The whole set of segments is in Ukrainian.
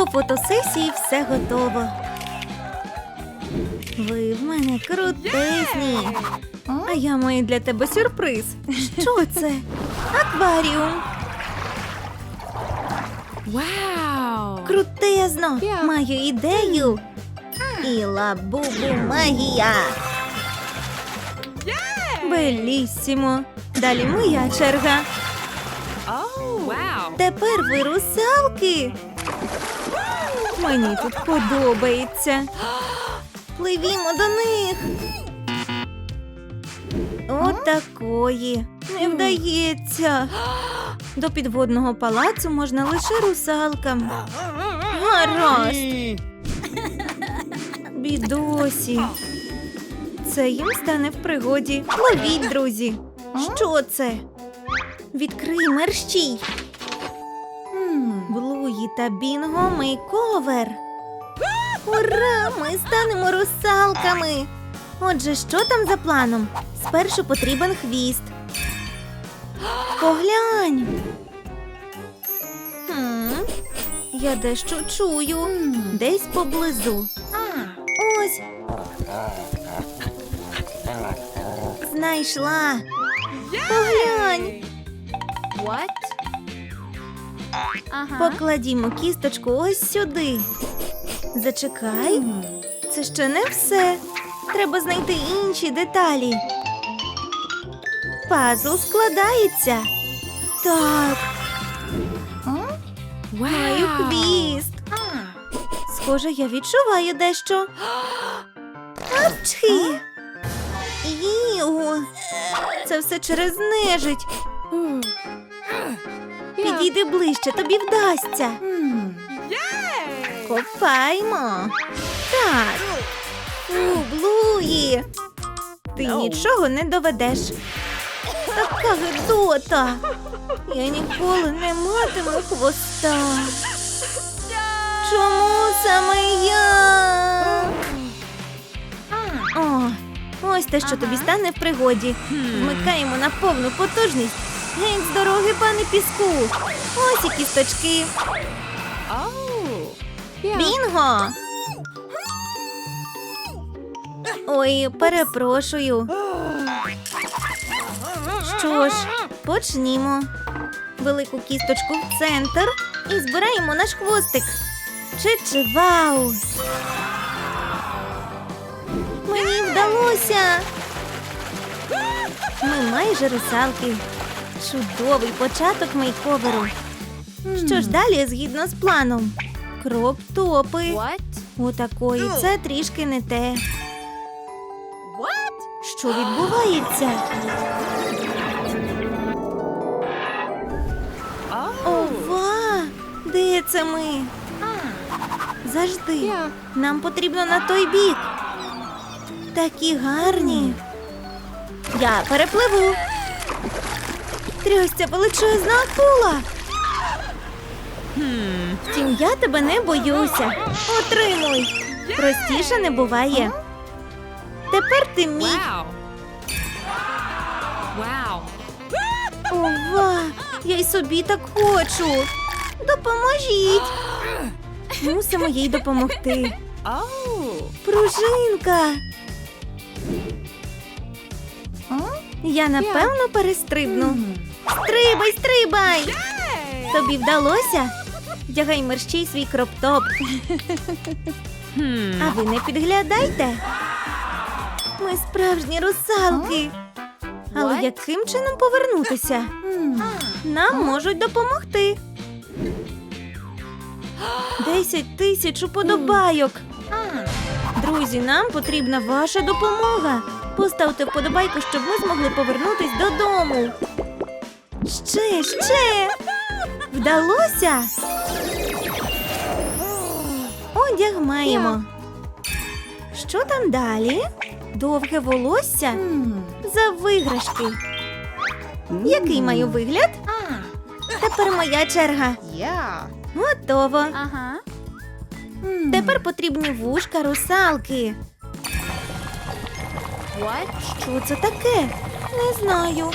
До фотосесії все готово. Ви в мене крутезні. А я маю для тебе сюрприз. Що це? Акваріум. Wow. Крутезно! Маю ідею. І лабубу магія. Белісімо. Далі моя черга. Тепер ви русалки. Мені тут подобається. Пливімо до них. Отакої. Не вдається. До підводного палацу можна лише русалкам. Гаразд. Бідосі. Це їм стане в пригоді. Ловіть, друзі. Що це? Відкрий мерщій. Блуї та Бінго мейковер. Ура! Ми станемо русалками. Отже, що там за планом? Спершу потрібен хвіст. Поглянь. Я дещо чую. Десь поблизу. Ось. Знайшла. Поглянь. What? Uh-huh. Покладімо кісточку ось сюди. Зачекай. Це ще не все. Треба знайти інші деталі. Пазл складається. Так, маю хвіст. Схоже, я відчуваю дещо. Апчхи! Іу! Це все через нежить. Підійди ближче, тобі вдасться. Копаймо. Так. У, Блуї. Ти нічого не доведеш. Така гидота. Я ніколи не матиму хвоста. Чому саме я? О, ось те, що тобі стане в пригоді. Вмикаємо на повну потужність. Геть з дороги, пане піску. Ось і кісточки. Бінго! Ой, перепрошую. Що ж, почнімо. Велику кісточку в центр і збираємо наш хвостик. Чи-чи вау! Мені вдалося. Ми майже русалки. Чудовий початок мейковеру. Що ж далі згідно з планом? Кроп-топи. What? Отакої, це трішки не те. Що відбувається? Oh. Ова! Де це ми? Завжди. Нам потрібно на той бік. Такі гарні. Я перепливу. Трьостя величезна акула. Втім, я тебе не боюся. Отримуй. Простіше не буває. Тепер ти мій. Ова, я й собі так хочу. Допоможіть. Мусимо їй допомогти. Пружинка. Я напевно перестрибну. Стрибай, стрибай! Тобі вдалося? Вдягай мерщій свій кроптоп. А ви не підглядайте. Ми справжні русалки. Але яким чином повернутися? Нам можуть допомогти. Десять тисяч уподобайок. Друзі, нам потрібна ваша допомога. Поставте вподобайку, щоб ми змогли повернутись додому. Ще, ще. Вдалося? Одяг маємо. Що там далі? Довге волосся? За виграшки. Який маю вигляд? Тепер моя черга. Готово. Тепер потрібні вушка русалки. What? Що це таке? Не знаю.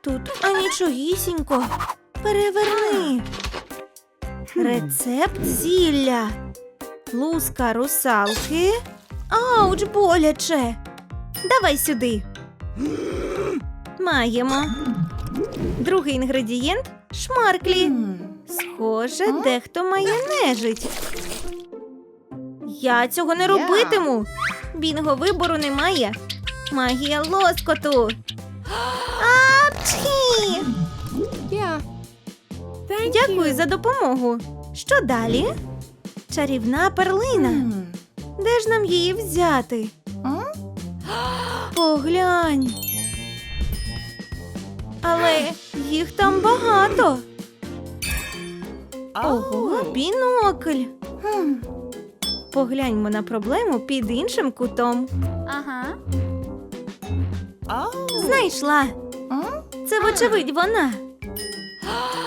Тут анічогісінько. Переверни. Рецепт зілля. Луска русалки. Ауч, боляче. Давай сюди. Маємо. Другий інгредієнт шмарклі. Схоже, дехто має нежить. Я цього не робитиму. Бінго вибору немає. Магія лоскоту. Апчхі! Дякую за допомогу. Що далі? Чарівна перлина. Де ж нам її взяти? Поглянь. Але їх там багато. Ого, бінокль. Погляньмо на проблему під іншим кутом. Uh-huh. Знайшла. Це, вочевидь, вона.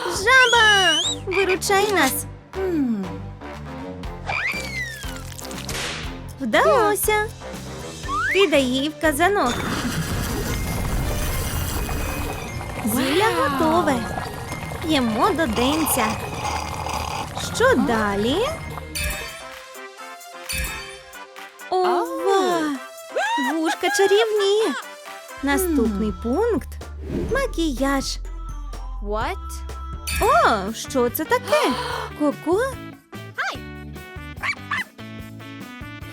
Жаба! Виручай нас. Вдалося. Кидай її в казанок. Зілля готове. Їмо до денця. Що далі? Ова! Вушка чарівні. Наступний пункт макіяж. What? О, що це таке? Коко?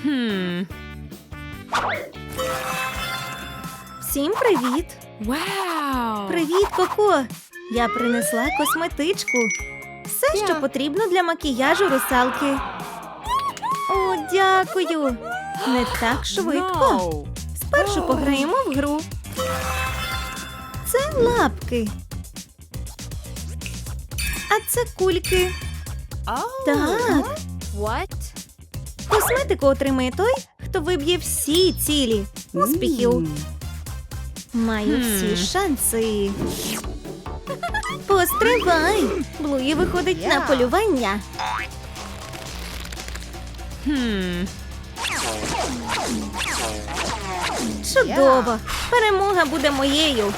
Hmm. Всім привіт! Wow. Привіт, Коко! Я принесла косметичку. Все, що потрібно для макіяжу русалки. О, дякую! Не так швидко. No. Спершу пограємо в гру. Лапки. А це кульки. Так. What? Косметику отримає той, хто виб'є всі цілі. Успіхів! Маю всі шанси. Постривай! Блуї виходить на полювання. Hmm. Чудово! Перемога буде моєю.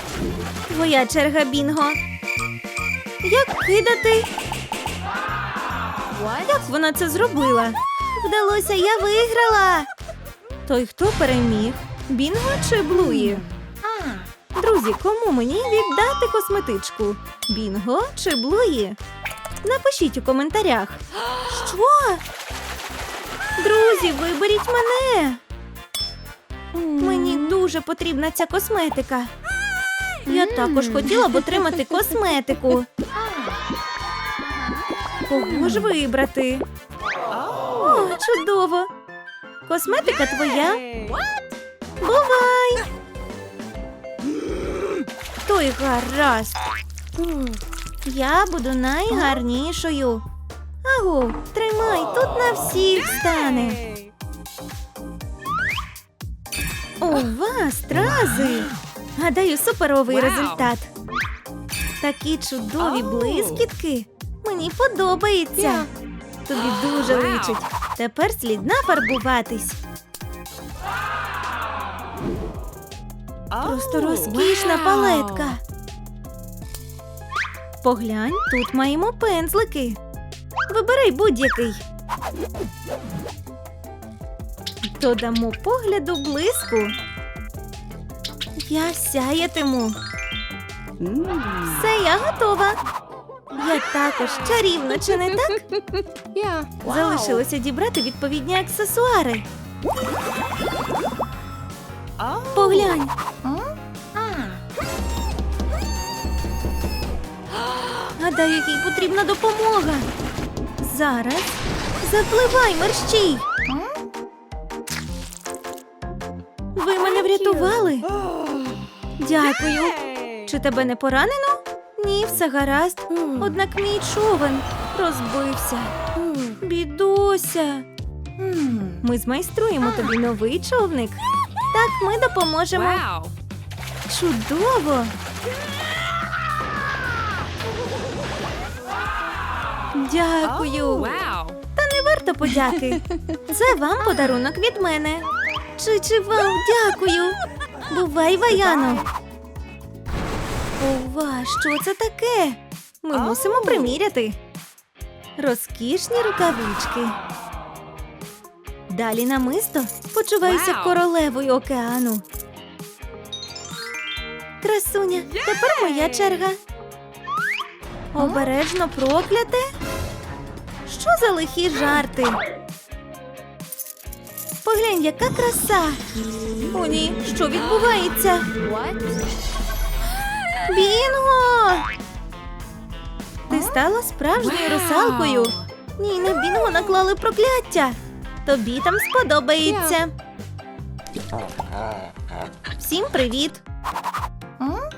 Твоя черга бінго. Як кидати? Як вона це зробила? Вдалося, я виграла. Той, хто переміг? Бінго чи Блуї? Друзі, кому мені віддати косметичку? Бінго чи Блуї? Напишіть у коментарях. Що? Друзі, виберіть мене. Мені дуже потрібна ця косметика. Я також хотіла б отримати косметику. Кого ж вибрати? О, чудово! Косметика твоя. Бувай! Той гаразд. Я буду найгарнішою. Агу, тримай, тут на всіх стане. Ова, стрази! Гадаю, суперовий Вау! результат. Такі чудові Оу. блискітки. Мені подобається. Тобі дуже Вау. личить. Тепер слід нафарбуватись. Просто Oh, розкішна wow. палетка. Поглянь, тут маємо пензлики. Вибирай будь-який. Додамо погляду блиску. Я сяятиму. Все, я готова. Я також чарівна, чи не так? Yeah. Wow. Залишилося дібрати відповідні аксесуари. Oh. Поглянь, гадаю, їй потрібна допомога. Зараз запливай, мерщій. Ви мене врятували. Дякую. Чи тебе не поранено? Ні, все гаразд. Однак мій човен розбився. Бідуся. Ми змайструємо тобі новий човник. Так, ми допоможемо. Чудово. Дякую. Oh. Та не варто подяки. Це вам подарунок від мене. Чи чи вам дякую. Бувай, Ваяно. Ова, що це таке? Ми мусимо приміряти. Розкішні рукавички. Далі намисто почуваюся королевою океану. Красуня, тепер моя черга. Обережно прокляте. Що за лихі жарти? Поглянь, яка краса. О, ні, що відбувається? Бінго! Ти стала справжньою русалкою. Ні, на бінго наклали прокляття. Тобі там сподобається. Всім привіт!